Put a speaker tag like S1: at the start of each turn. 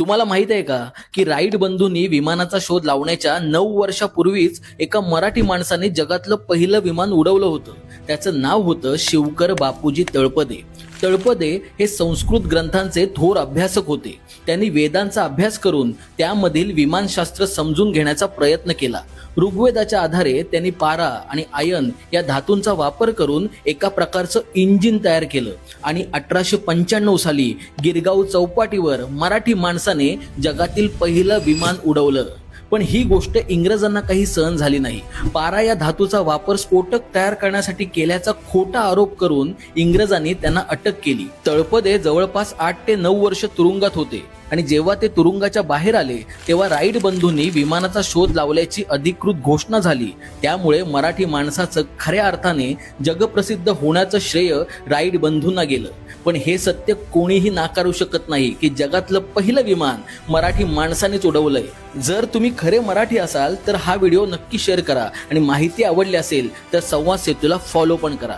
S1: तुम्हाला माहीत आहे का की राईट बंधूंनी विमानाचा शोध लावण्याच्या नऊ वर्षापूर्वीच एका मराठी माणसाने जगातलं पहिलं विमान उडवलं होतं? त्याचं नाव होतं शिवकर बापूजी तळपदे. तळपदे हे संस्कृत ग्रंथांचे थोर अभ्यासक होते. त्यांनी वेदांचा अभ्यास करून त्यामधील विमानशास्त्र समजून घेण्याचा प्रयत्न केला. ऋग्वेदाच्या आधारे त्यांनी पारा आणि आयन या धातूंचा वापर करून एका प्रकारचं इंजिन तयार केलं आणि अठराशे पंच्याण्णव साली गिरगाव चौपाटीवर मराठी माणसाने जगातील पहिलं विमान उडवलं. पण ही गोष्ट इंग्रजांना काही सहन झाली नाही. पारा या धातूचा वापर स्फोटक तयार करण्यासाठी केल्याचा खोटा आरोप करून इंग्रजांनी त्यांना अटक केली. तळपदे जवळपास आठ ते नऊ वर्ष तुरुंगात होते. आणि जेव्हा ते तुरुंगाच्या बाहेर आले तेव्हा राईड बंधूंनी विमानाचा शोध लावल्याची अधिकृत घोषणा झाली. त्यामुळे मराठी माणसाचं खऱ्या अर्थाने जगप्रसिद्ध होण्याचं श्रेय राईड बंधूंना गेलं. पण हे सत्य कोणीही नाकारू शकत नाही की जगातलं पहिलं विमान मराठी माणसानेच उडवलंय. जर तुम्ही खरे मराठी असाल तर हा व्हिडिओ नक्की शेअर करा. आणि माहिती आवडली असेल तर संवाद सेतूला फॉलो पण करा.